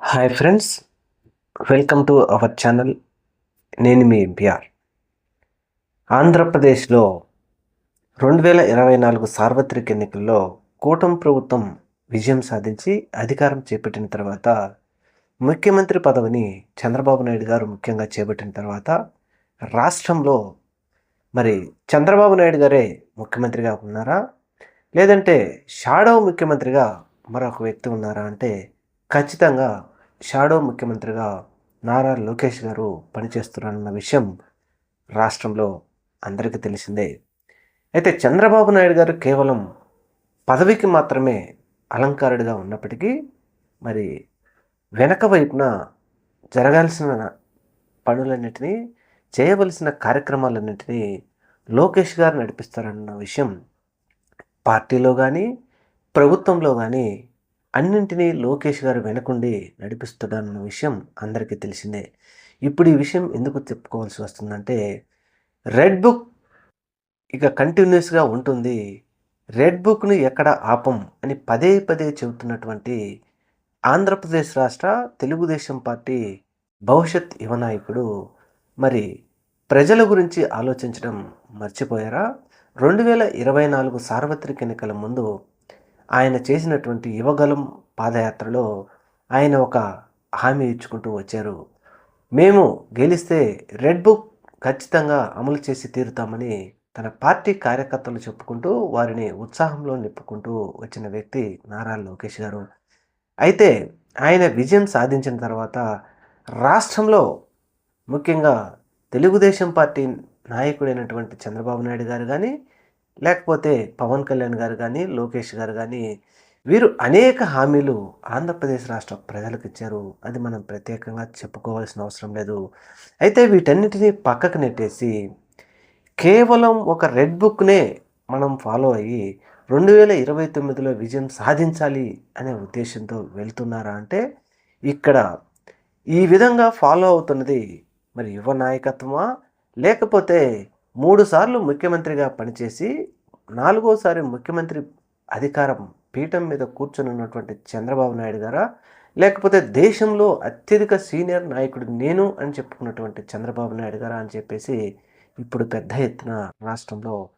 Hi friends welcome to our channel నేను మీ BR ఆంధ్రప్రదేశ్లో రెండు వేల ఇరవై నాలుగు సార్వత్రిక ఎన్నికల్లో కూటమి ప్రభుత్వం విజయం సాధించి అధికారం చేపట్టిన తర్వాత ముఖ్యమంత్రి పదవిని చంద్రబాబు నాయుడు గారు ముఖ్యంగా చేపట్టిన తర్వాత రాష్ట్రంలో మరి చంద్రబాబు నాయుడు గారే ముఖ్యమంత్రిగా ఉన్నారా? లేదంటే షాడో ముఖ్యమంత్రిగా మరొక వ్యక్తి ఉన్నారా అంటే ఖచ్చితంగా షాడో ముఖ్యమంత్రిగా నారా లోకేష్ గారు పనిచేస్తున్నారన్న విషయం రాష్ట్రంలో అందరికీ తెలిసిందే. అయితే చంద్రబాబు నాయుడు గారు కేవలం పదవికి మాత్రమే అలంకారుడిగా ఉన్నప్పటికీ మరి వెనక వైపున జరగాల్సిన పనులన్నిటినీ చేయవలసిన కార్యక్రమాలన్నింటినీ లోకేష్ గారు నడిపిస్తారన్న విషయం పార్టీలో కానీ ప్రభుత్వంలో కానీ అన్నింటినీ లోకేష్ గారు వెనకుండి నడిపిస్తున్నారన్న విషయం అందరికీ తెలిసిందే. ఇప్పుడు ఈ విషయం ఎందుకు చెప్పుకోవాల్సి వస్తుందంటే రెడ్ బుక్ ఇక కంటిన్యూస్గా ఉంటుంది. రెడ్ బుక్ను ఎక్కడ ఆపం అని పదే పదే చెబుతున్నటువంటి ఆంధ్రప్రదేశ్ రాష్ట్ర తెలుగుదేశం పార్టీ భవిష్యత్ యువ నాయకుడు. మరి ప్రజల గురించి ఆలోచించడం మర్చిపోయారా? రెండు వేల ఇరవై నాలుగు సార్వత్రిక ఎన్నికల ముందు ఆయన చేసినటువంటి యువగలం పాదయాత్రలో ఆయన ఒక హామీ ఇచ్చుకుంటూ వచ్చారు. మేము గెలిస్తే రెడ్ బుక్ ఖచ్చితంగా అమలు చేసి తీరుతామని తన పార్టీ కార్యకర్తలు చెప్పుకుంటూ వారిని ఉత్సాహంలో నింపుకుంటూ వచ్చిన వ్యక్తి నారా లోకేష్ గారు. అయితే ఆయన విజయం సాధించిన తర్వాత రాష్ట్రంలో ముఖ్యంగా తెలుగుదేశం పార్టీ నాయకుడైనటువంటి చంద్రబాబు నాయుడు గారు కానీ లేకపోతే పవన్ కళ్యాణ్ గారు కానీ లోకేష్ గారు కానీ వీరు అనేక హామీలు ఆంధ్రప్రదేశ్ రాష్ట్ర ప్రజలకు ఇచ్చారు. అది మనం ప్రత్యేకంగా చెప్పుకోవాల్సిన అవసరం లేదు. అయితే వీటన్నిటినీ పక్కకు నెట్టేసి కేవలం ఒక రెడ్ బుక్నే మనం ఫాలో అయ్యి రెండు వేల ఇరవై తొమ్మిదిలో విజయం సాధించాలి అనే ఉద్దేశంతో వెళ్తున్నారా అంటే ఇక్కడ ఈ విధంగా ఫాలో అవుతున్నది మరి యువ నాయకత్వమా? లేకపోతే మూడుసార్లు ముఖ్యమంత్రిగా పనిచేసి నాలుగోసారి ముఖ్యమంత్రి అధికారం పీఠం మీద కూర్చొని ఉన్నటువంటి చంద్రబాబు నాయుడు గారా? లేకపోతే దేశంలో అత్యధిక సీనియర్ నాయకుడు నేను అని చెప్పుకున్నటువంటి చంద్రబాబు నాయుడు గారా అని చెప్పేసి ఇప్పుడు పెద్ద ఎత్తున రాష్ట్రంలో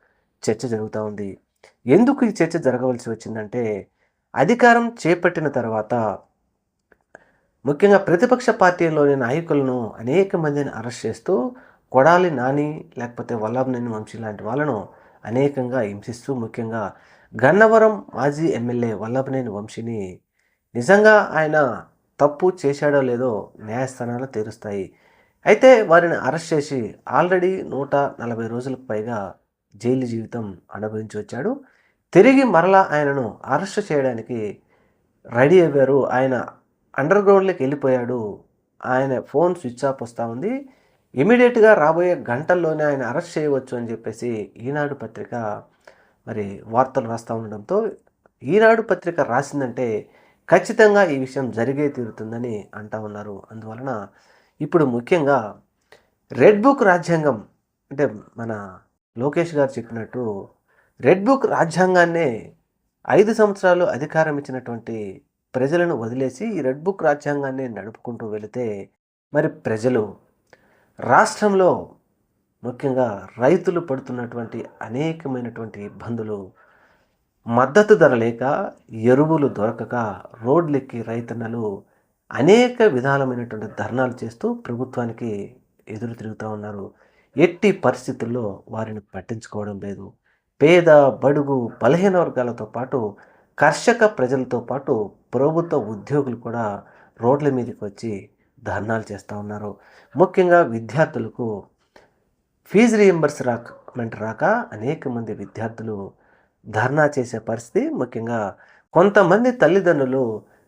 చర్చ జరుగుతూ ఉంది. ఎందుకు ఈ చర్చ జరగవలసి వచ్చిందంటే అధికారం చేపట్టిన తర్వాత ముఖ్యంగా ప్రతిపక్ష పార్టీలోని నాయకులను అనేక మందిని అరెస్ట్ చేస్తూ కొడాలి నాని లేకపోతే వల్లభనేని వంశీ లాంటి వాళ్ళను అనేకంగా హింసిస్తూ ముఖ్యంగా గన్నవరం మాజీ ఎమ్మెల్యే వల్లభనేని వంశీని నిజంగా ఆయన తప్పు చేశాడో లేదో న్యాయస్థానాలు తీరుస్తాయి. అయితే వారిని అరెస్ట్ చేసి ఆల్రెడీ నూట నలభై రోజులకు పైగా జైలు జీవితం అనుభవించి వచ్చాడు. తిరిగి మరలా ఆయనను అరెస్ట్ చేయడానికి రెడీ అయ్యారు. ఆయన అండర్ గ్రౌండ్లోకి వెళ్ళిపోయాడు. ఆయన ఫోన్ స్విచ్ ఆఫ్ వస్తూ ఉంది. ఇమీడియట్గా రాబోయే గంటల్లోనే ఆయన అరెస్ట్ చేయవచ్చు అని చెప్పేసి ఈనాడు పత్రిక మరి వార్తలు రాస్తూ ఉండడంతో ఈనాడు పత్రిక రాసిందంటే ఖచ్చితంగా ఈ విషయం జరిగే తీరుతుందని అంటా ఉన్నారు. అందువలన ఇప్పుడు ముఖ్యంగా రెడ్ బుక్ రాజ్యాంగం అంటే మన లోకేష్ గారు చెప్పినట్టు రెడ్ బుక్ రాజ్యాంగాన్నే ఐదు సంవత్సరాలు అధికారం ఇచ్చినటువంటి ప్రజలను వదిలేసి ఈ రెడ్ బుక్ రాజ్యాంగాన్ని నడుపుకుంటూ వెళితే మరి ప్రజలు రాష్ట్రంలో ముఖ్యంగా రైతులు పడుతున్నటువంటి అనేకమైనటువంటి ఇబ్బందులు మద్దతు ధర లేక ఎరువులు దొరకక రోడ్లెక్కి రైతన్నలు అనేక విధాలమైనటువంటి ధర్నాలు చేస్తూ ప్రభుత్వానికి ఎదురు తిరుగుతూ ఉన్నారు. ఎట్టి పరిస్థితుల్లో వారిని పట్టించుకోవడం లేదు. పేద బడుగు బలహీన వర్గాలతో పాటు కర్షక ప్రజలతో పాటు ప్రభుత్వ ఉద్యోగులు కూడా రోడ్ల మీదకి వచ్చి ధర్నాలు చేస్తూ ఉన్నారు. ముఖ్యంగా విద్యార్థులకు ఫీజు రియంబర్స్ రాకమెంట్ రాక అనేక మంది విద్యార్థులు ధర్నా చేసే పరిస్థితి ముఖ్యంగా కొంతమంది తల్లిదండ్రులు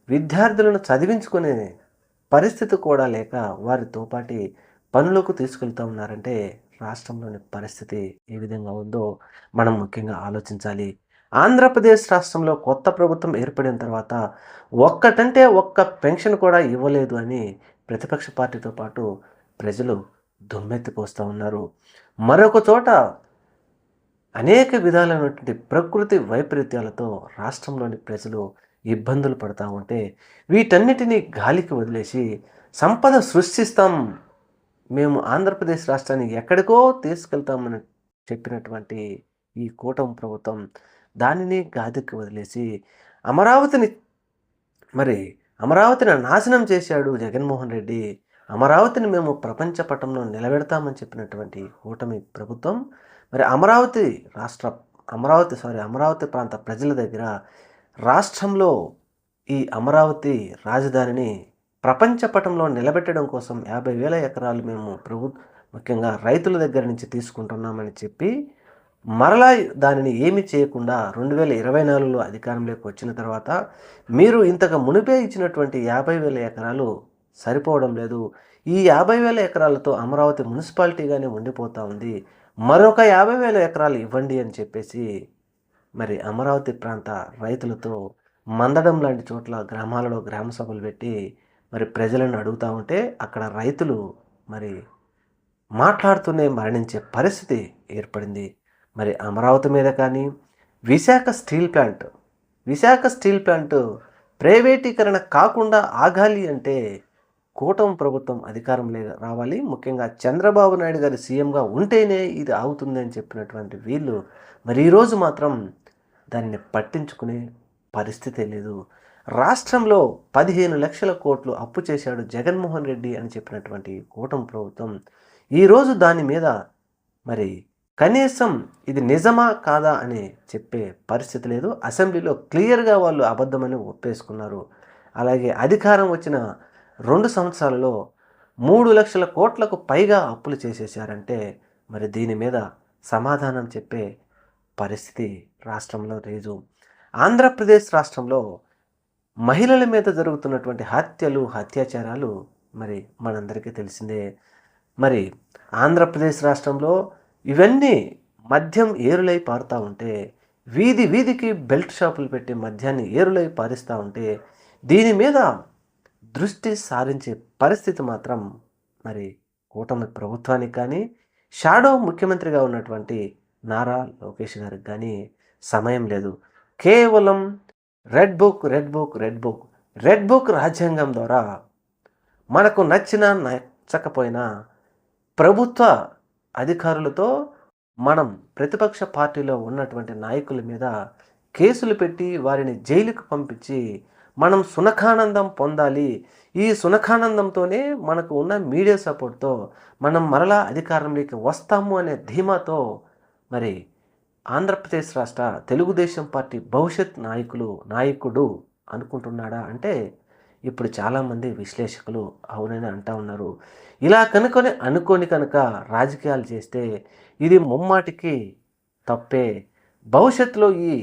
విద్యార్థులను చదివించుకునే పరిస్థితి కూడా లేక వారితో పాటి పనులకు తీసుకెళ్తూ ఉన్నారంటే రాష్ట్రంలోని పరిస్థితి ఏ విధంగా ఉందో మనం ముఖ్యంగా ఆలోచించాలి. ఆంధ్రప్రదేశ్ రాష్ట్రంలో కొత్త ప్రభుత్వం ఏర్పడిన తర్వాత ఒక్కటంటే ఒక్క పెన్షన్ కూడా ఇవ్వలేదు అని ప్రతిపక్ష పార్టీతో పాటు ప్రజలు దుమ్మెత్తిపోస్తూ ఉన్నారు. మరొక చోట అనేక విధాలైనటువంటి ప్రకృతి వైపరీత్యాలతో రాష్ట్రంలోని ప్రజలు ఇబ్బందులు పడతా ఉంటే వీటన్నిటినీ గాలికి వదిలేసి సంపద సృష్టిస్తాం. మేము ఆంధ్రప్రదేశ్ రాష్ట్రాన్ని ఎక్కడికో తీసుకెళ్తామని చెప్పినటువంటి ఈ కూటమి ప్రభుత్వం దానిని గాదికి వదిలేసి అమరావతిని మరి అమరావతిని నాశనం చేశాడు జగన్మోహన్ రెడ్డి. అమరావతిని మేము ప్రపంచ పటంలో నిలబెడతామని చెప్పినటువంటి కూటమి ప్రభుత్వం మరి అమరావతి రాష్ట్ర అమరావతి సారీ అమరావతి ప్రాంత ప్రజల దగ్గర రాష్ట్రంలో ఈ అమరావతి రాజధానిని ప్రపంచ పటంలో నిలబెట్టడం కోసం యాభై వేల ఎకరాలు మేము ప్రభు ముఖ్యంగా రైతుల దగ్గర నుంచి తీసుకుంటున్నామని చెప్పి మరలా దానిని ఏమి చేయకుండా రెండు వేల ఇరవై నాలుగులో అధికారంలోకి వచ్చిన తర్వాత మీరు ఇంతకు మునిపే ఇచ్చినటువంటి యాభై వేల ఎకరాలు సరిపోవడం లేదు. ఈ యాభై వేల ఎకరాలతో అమరావతి మున్సిపాలిటీగానే ఉండిపోతూ ఉంది. మరొక యాభై వేల ఎకరాలు ఇవ్వండి అని చెప్పేసి మరి అమరావతి ప్రాంత రైతులతో మందడం లాంటి చోట్ల గ్రామాలలో గ్రామ సభలు పెట్టి మరి ప్రజలను అడుగుతూ ఉంటే అక్కడ రైతులు మరి మాట్లాడుతూనే మరణించే పరిస్థితి ఏర్పడింది. మరి అమరావతి మీద కానీ Visakha steel plant Visakha steel plant ప్రైవేటీకరణ కాకుండా ఆగాలి అంటే కూటమి ప్రభుత్వం అధికారంలో రావాలి. ముఖ్యంగా చంద్రబాబు నాయుడు గారి సీఎంగా ఉంటేనే ఇది ఆగుతుంది అని చెప్పినటువంటి వీళ్ళు మరి ఈరోజు మాత్రం దానిని పట్టించుకునే పరిస్థితే లేదు. రాష్ట్రంలో పదిహేను లక్షల కోట్లు అప్పు చేశాడు జగన్మోహన్ రెడ్డి అని చెప్పినటువంటి కూటమి ప్రభుత్వం. ఈరోజు దాని మీద మరి కనీసం ఇది నిజమా కాదా అని చెప్పే పరిస్థితి లేదు. అసెంబ్లీలో క్లియర్గా వాళ్ళు అబద్ధమని ఒప్పేసుకున్నారు. అలాగే అధికారం వచ్చిన రెండు సంవత్సరాలలో మూడు లక్షల కోట్లకు పైగా అప్పులు చేసేసారంటే మరి దీని మీద సమాధానం చెప్పే పరిస్థితి రాష్ట్రంలో లేదు. ఆంధ్రప్రదేశ్ రాష్ట్రంలో మహిళల మీద జరుగుతున్నటువంటి హత్యలు అత్యాచారాలు మరి మనందరికీ తెలిసిందే. మరి ఆంధ్రప్రదేశ్ రాష్ట్రంలో ఇవన్నీ మద్యం ఏరులై పారుతూ ఉంటే వీధి వీధికి బెల్ట్ షాపులు పెట్టి మద్యాన్ని ఏరులై పారిస్తూ ఉంటే దీని మీద దృష్టి సారించే పరిస్థితి మాత్రం మరి కూటమి ప్రభుత్వానికి కానీ షాడో ముఖ్యమంత్రిగా ఉన్నటువంటి నారా లోకేష్ గారికి కానీ సమయం లేదు. కేవలం red book red book red book red book రాజ్యాంగం ద్వారా మనకు నచ్చిన నచ్చకపోయినా ప్రభుత్వ అధికారులతో మనం ప్రతిపక్ష పార్టీలో ఉన్నటువంటి నాయకుల మీద కేసులు పెట్టి వారిని జైలుకు పంపించి మనం సునఖానందం పొందాలి. ఈ సునఖానందంతోనే మనకు ఉన్న మీడియా సపోర్ట్తో మనం మరలా అధికారంలోకి వస్తాము అనే ధీమాతో మరి ఆంధ్రప్రదేశ్ రాష్ట్ర తెలుగుదేశం పార్టీ భవిష్యత్ నాయకులు నాయకుడు అనుకుంటున్నాడా అంటే ఇప్పుడు చాలామంది విశ్లేషకులు అవునని అంటా ఉన్నారు. ఇలా కనుకొని అనుకోని కనుక రాజకీయాలు చేస్తే ఇది ముమ్మాటికి తప్పే. భవిష్యత్తులో ఈ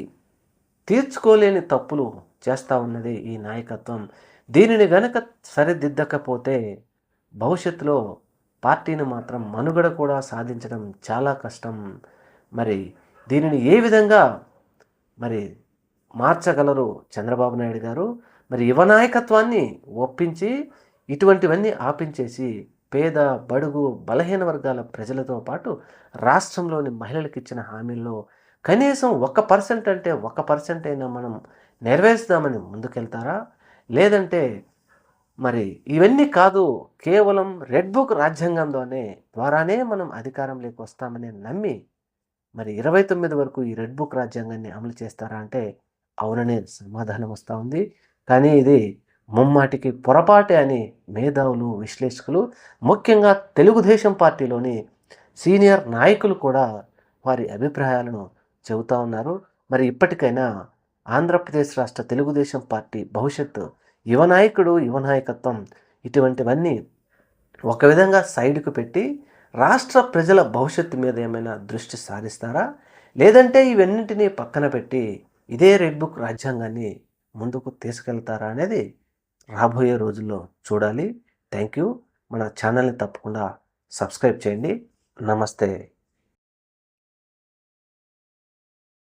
తీర్చుకోలేని తప్పులు చేస్తూ ఉన్నది ఈ నాయకత్వం. దీనిని గనక సరిదిద్దకపోతే భవిష్యత్తులో పార్టీని మాత్రం మనుగడ కూడా సాధించడం చాలా కష్టం. మరి దీనిని ఏ విధంగా మరి మార్చగలరు చంద్రబాబు నాయుడు గారు? మరి యువ నాయకత్వాన్ని ఒప్పించి ఇటువంటివన్నీ ఆపించేసి పేద బడుగు బలహీన వర్గాల ప్రజలతో పాటు రాష్ట్రంలోని మహిళలకు ఇచ్చిన హామీల్లో కనీసం ఒక పర్సెంట్ అంటే ఒక పర్సెంట్ అయినా మనం నెరవేర్చుదామని ముందుకెళ్తారా? లేదంటే మరి ఇవన్నీ కాదు కేవలం రెడ్ బుక్ రాజ్యాంగంలోనే ద్వారానే ద్వారానే మనం అధికారంలోకి వస్తామని నమ్మి మరి ఇరవై తొమ్మిది వరకు ఈ రెడ్ బుక్ రాజ్యాంగాన్ని అమలు చేస్తారా అంటే అవుననే సమాధానం వస్తూ ఉంది. కానీ ఇది ముమ్మాటికి పొరపాటే అని మేధావులు విశ్లేషకులు ముఖ్యంగా తెలుగుదేశం పార్టీలోని సీనియర్ నాయకులు కూడా వారి అభిప్రాయాలను చెబుతూ ఉన్నారు. మరి ఇప్పటికైనా ఆంధ్రప్రదేశ్ రాష్ట్ర తెలుగుదేశం పార్టీ భవిష్యత్తు యువ నాయకుడు యువ నాయకత్వం ఇటువంటివన్నీ ఒక విధంగా సైడ్కు పెట్టి రాష్ట్ర ప్రజల భవిష్యత్తు మీద ఏమైనా దృష్టి సారిస్తారా? లేదంటే ఇవన్నింటినీ పక్కన పెట్టి ఇదే రెడ్ బుక్ రాజ్యాంగాన్ని ముందుకు తీసుకెళ్తారా అనేది రాబోయే రోజుల్లో చూడాలి. థ్యాంక్ యూ మన ఛానల్ని తప్పకుండా సబ్స్క్రైబ్ చేయండి. నమస్తే.